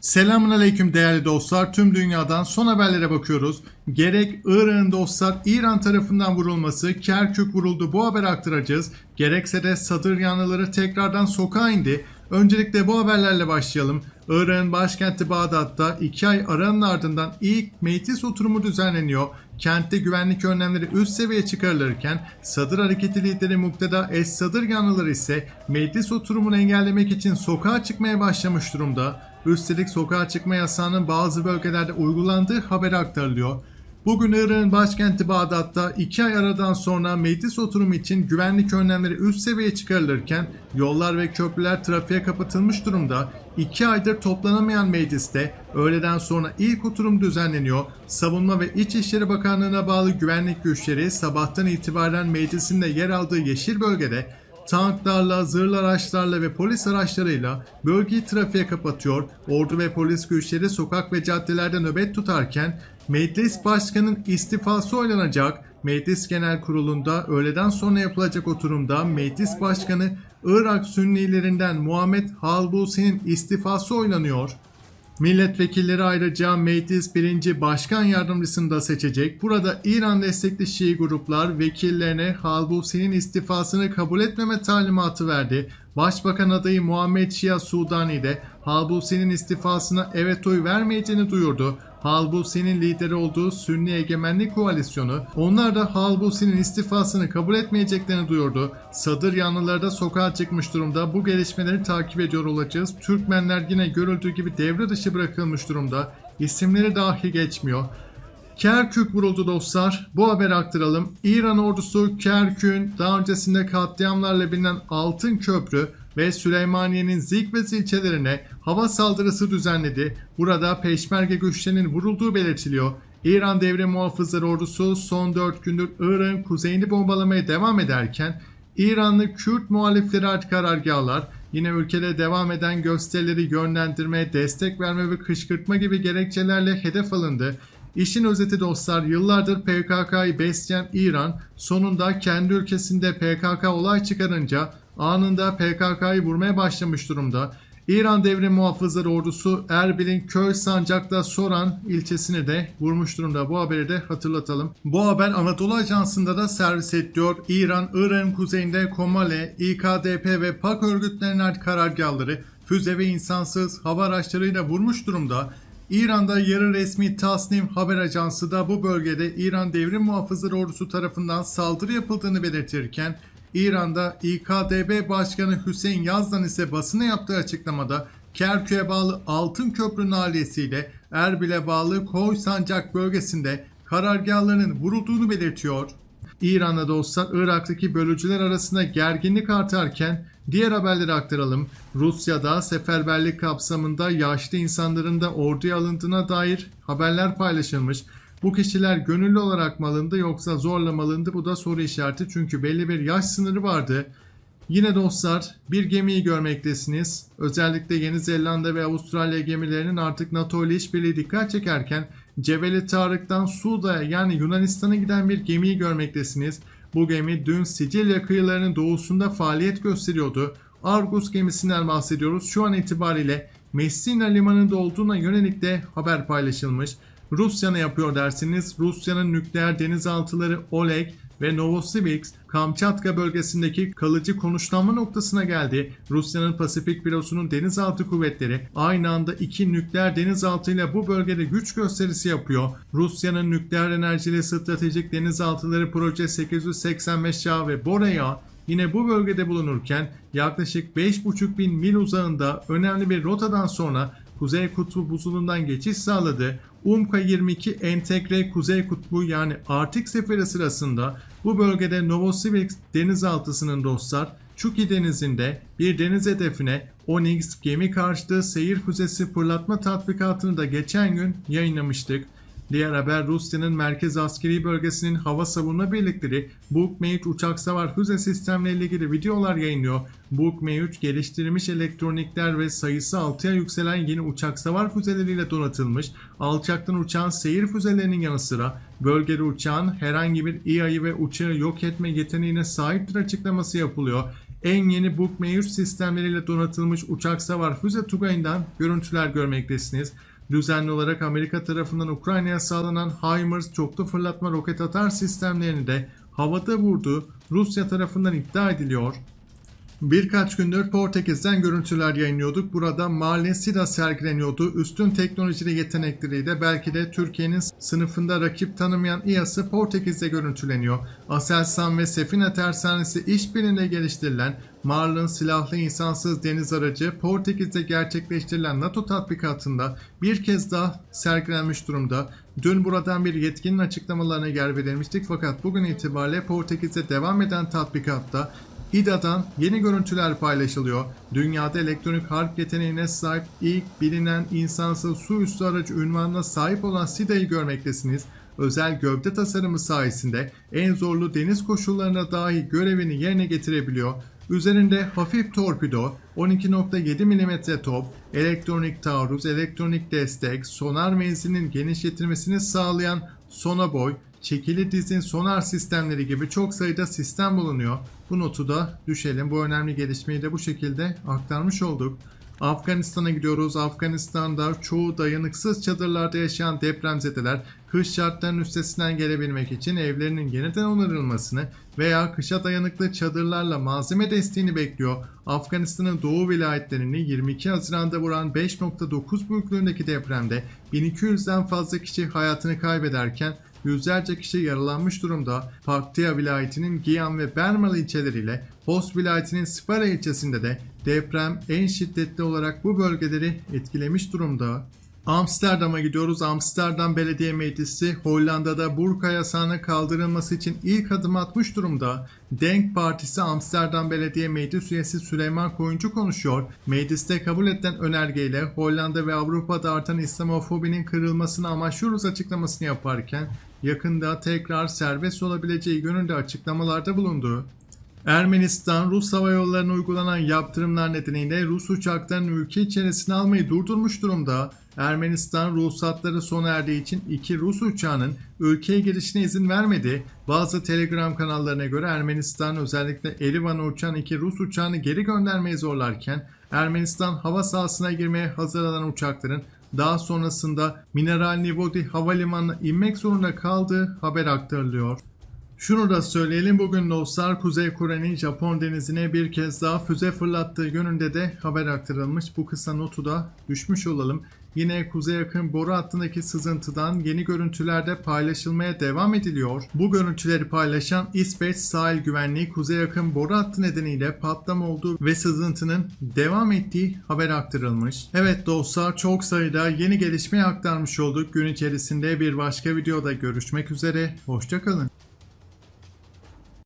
Selamun Aleyküm değerli dostlar. Tüm dünyadan son haberlere bakıyoruz. Gerek Irak'ın dostlar İran tarafından vurulması, Kerkük vuruldu bu haberi aktaracağız. Gerekse de Sadır yanlıları tekrardan sokağa indi. Öncelikle bu haberlerle başlayalım. Irak'ın başkenti Bağdat'ta 2 ay aranın ardından ilk meclis oturumu düzenleniyor. Kentte güvenlik önlemleri üst seviye çıkarılırken Sadır hareketi lideri Mukteda Es Sadır yanlıları ise meclis oturumunu engellemek için sokağa çıkmaya başlamış durumda. Üstelik sokağa çıkma yasağının bazı bölgelerde uygulandığı haberi aktarılıyor. Bugün Irak'ın başkenti Bağdat'ta 2 ay aradan sonra meclis oturumu için güvenlik önlemleri üst seviyeye çıkarılırken yollar ve köprüler trafiğe kapatılmış durumda. 2 aydır toplanamayan mecliste öğleden sonra ilk oturum düzenleniyor. Savunma ve İçişleri Bakanlığı'na bağlı güvenlik güçleri sabahtan itibaren meclisin de yer aldığı yeşil bölgede tanklarla, zırhlı araçlarla ve polis araçlarıyla bölgeyi trafiğe kapatıyor. Ordu ve polis güçleri sokak ve caddelerde nöbet tutarken meclis başkanının istifası oylanacak. Meclis Genel Kurulu'nda öğleden sonra yapılacak oturumda meclis başkanı Irak Sünnilerinden Muhammed Halbusi'nin istifası oylanıyor. Milletvekilleri ayrıca meclis birinci başkan yardımcısını da seçecek. Burada İran destekli Şii gruplar vekillerine Halbusi'nin istifasını kabul etmeme talimatı verdi. Başbakan adayı Muhammed Şia Sudani de Halbusi'nin istifasına evet oy vermeyeceğini duyurdu. Halbusi'nin lideri olduğu Sünni Egemenlik Koalisyonu onlar da Halbusi'nin istifasını kabul etmeyeceklerini duyurdu. Sadır yanlıları da sokağa çıkmış durumda. Bu gelişmeleri takip ediyor olacağız. Türkmenler yine görüldüğü gibi devre dışı bırakılmış durumda. İsimleri dahi geçmiyor. Kerkük vuruldu dostlar. Bu haberi aktaralım. İran ordusu Kerkük'ün daha öncesinde katliamlarla bilinen Altın Köprü ve Süleymaniye'nin Zikves ilçelerine hava saldırısı düzenledi. Burada peşmerge güçlerinin vurulduğu belirtiliyor. İran Devrim Muhafızları Ordusu son 4 gündür Irak'ın kuzeyini bombalamaya devam ederken İranlı Kürt muhalifleri karargahlar yine ülkede devam eden gösterileri yönlendirme, destek verme ve kışkırtma gibi gerekçelerle hedef alındı. İşin özeti dostlar yıllardır PKK'yı besleyen İran sonunda kendi ülkesinde PKK olay çıkarınca anında PKK'yı vurmaya başlamış durumda. İran Devrim Muhafızları Ordusu Erbil'in Köy Sancak'ta Soran ilçesini de vurmuş durumda. Bu haberi de hatırlatalım. Bu haber Anadolu Ajansı'nda da servis ediyor. İran, Irak'ın kuzeyinde Komale, İKDP ve PAK örgütlerinin karargahları füze ve insansız hava araçlarıyla vurmuş durumda. İran'da yarı resmi Tasnim haber ajansı da bu bölgede İran Devrim Muhafızları Ordusu tarafından saldırı yapıldığını belirtirken İran'da İKDB Başkanı Hüseyin Yazdan ise basına yaptığı açıklamada Kerkük'e bağlı Altın Köprü naliyesiyle Erbil'e bağlı Koy Sancak bölgesinde karargahlarının vurulduğunu belirtiyor. İran'da dostlar Irak'taki bölücüler arasında gerginlik artarken diğer haberleri aktaralım. Rusya'da seferberlik kapsamında yaşlı insanların da orduya alındığına dair haberler paylaşılmış. Bu kişiler gönüllü olarak mı alındı yoksa zorla mı alındı bu da soru işareti çünkü belli bir yaş sınırı vardı. Yine dostlar bir gemiyi görmektesiniz. Özellikle Yeni Zelanda ve Avustralya gemilerinin artık NATO ile işbirliği dikkat çekerken Cebeli Tarık'tan Suuda'ya yani Yunanistan'a giden bir gemiyi görmektesiniz. Bu gemi dün Sicilya kıyılarının doğusunda faaliyet gösteriyordu. Argus gemisinden bahsediyoruz. Şu an itibariyle Messina limanında olduğuna yönelik de haber paylaşılmış. Rusya ne yapıyor dersiniz? Rusya'nın nükleer denizaltıları Oleg ve Novosibirsk, Kamçatka bölgesindeki kalıcı konuşlanma noktasına geldi. Rusya'nın Pasifik Filosu'nun denizaltı kuvvetleri aynı anda iki nükleer denizaltıyla bu bölgede güç gösterisi yapıyor. Rusya'nın nükleer enerjili stratejik denizaltıları Proje 885A ve Boreya yine bu bölgede bulunurken yaklaşık 5,5 bin mil uzağında önemli bir rotadan sonra Kuzey Kutbu buzulundan geçiş sağladı. UMKA 22 entegre Kuzey Kutbu yani Arktik seferi sırasında bu bölgede Novosibirsk denizaltısının dostlar Çuki denizinde bir deniz hedefine Onyx gemi karşıtı seyir füzesi fırlatma tatbikatını da geçen gün yayınlamıştık. Diğer haber Rusya'nın merkez askeri bölgesinin hava savunma birlikleri Buk M3 uçak savar füze sistemleriyle ilgili videolar yayınlıyor. Buk M3 geliştirilmiş elektronikler ve sayısı 6'ya yükselen yeni uçak savar füzeleriyle donatılmış. Alçaktan uçan seyir füzelerinin yanı sıra bölgede uçağın herhangi bir İHA'yı ve uçağı yok etme yeteneğine sahiptir açıklaması yapılıyor. en yeni Bukmayor sistemleriyle donatılmış uçak savar füze Tugay'ından görüntüler görmektesiniz. Düzenli olarak Amerika tarafından Ukrayna'ya sağlanan HIMARS çoklu fırlatma roket atar sistemlerini de havada vurduğu Rusya tarafından iddia ediliyor. Birkaç gündür Portekiz'den görüntüler yayınlıyorduk. Burada Marlin Sida sergileniyordu. Üstün teknolojili yetenekleriyle belki de Türkiye'nin sınıfında rakip tanımayan İAS'ı Portekiz'de görüntüleniyor. Aselsan ve Sefine Tersanesi işbirliğinde geliştirilen Marlin silahlı insansız deniz aracı Portekiz'de gerçekleştirilen NATO tatbikatında bir kez daha sergilenmiş durumda. Dün buradan bir yetkinin açıklamalarına yer verilmiştik fakat bugün itibariyle Portekiz'de devam eden tatbikatta İDA'dan yeni görüntüler paylaşılıyor. Dünyada elektronik harp yeteneğine sahip ilk bilinen insansız su üstü aracı ünvanına sahip olan SIDA'yı görmektesiniz. Özel gövde tasarımı sayesinde en zorlu deniz koşullarına dahi görevini yerine getirebiliyor. Üzerinde hafif torpido, 12.7 mm top, elektronik taarruz, elektronik destek, sonar menzilinin genişletilmesini sağlayan sonaboy, çekili dizin sonar sistemleri gibi çok sayıda sistem bulunuyor. Bu notu da düşelim. Bu önemli gelişmeyi de bu şekilde aktarmış olduk. Afganistan'a gidiyoruz. Afganistan'da çoğu dayanıksız çadırlarda yaşayan depremzedeler kış şartlarının üstesinden gelebilmek için evlerinin yeniden onarılmasını veya kışa dayanıklı çadırlarla malzeme desteğini bekliyor. Afganistan'ın doğu vilayetlerini 22 Haziran'da vuran 5.9 büyüklüğündeki depremde 1200'den fazla kişi hayatını kaybederken yüzlerce kişi yaralanmış durumda. Paktia vilayetinin Giyan ve Bermal ilçeleriyle Host vilayetinin Spara ilçesinde de deprem en şiddetli olarak bu bölgeleri etkilemiş durumda. Amsterdam'a gidiyoruz. Amsterdam Belediye Meclisi Hollanda'da burka yasağının kaldırılması için ilk adım atmış durumda. Denk Partisi Amsterdam Belediye Meclis üyesi Süleyman Koyuncu konuşuyor. Mecliste kabul edilen önergeyle Hollanda ve Avrupa'da artan İslamofobinin kırılmasını amaçlıyoruz açıklamasını yaparken yakında tekrar serbest olabileceği yönünde açıklamalarda bulundu. Ermenistan, Rus hava yollarına uygulanan yaptırımlar nedeniyle Rus uçaklarının ülke içerisine almayı durdurmuş durumda. Ermenistan ruhsatları sona erdiği için iki Rus uçağının ülkeye girişine izin vermedi. Bazı Telegram kanallarına göre Ermenistan özellikle Erivan'a uçan iki Rus uçağını geri göndermeyi zorlarken Ermenistan hava sahasına girmeye hazırlanan uçakların daha sonrasında Mineral Nivodi havalimanına inmek zorunda kaldığı haber aktarılıyor. Şunu da söyleyelim bugün dostlar Kuzey Kore'nin Japon denizine bir kez daha füze fırlattığı yönünde de haber aktarılmış. Bu kısa notu da düşmüş olalım. Yine kuzey yakın boru hattındaki sızıntıdan yeni görüntülerde paylaşılmaya devam ediliyor. Bu görüntüleri paylaşan İsveç Sahil Güvenliği kuzey yakın boru hattı nedeniyle patlama olduğu ve sızıntının devam ettiği haber aktarılmış. Evet dostlar çok sayıda yeni gelişmeyi aktarmış olduk. Gün içerisinde bir başka videoda görüşmek üzere. Hoşçakalın.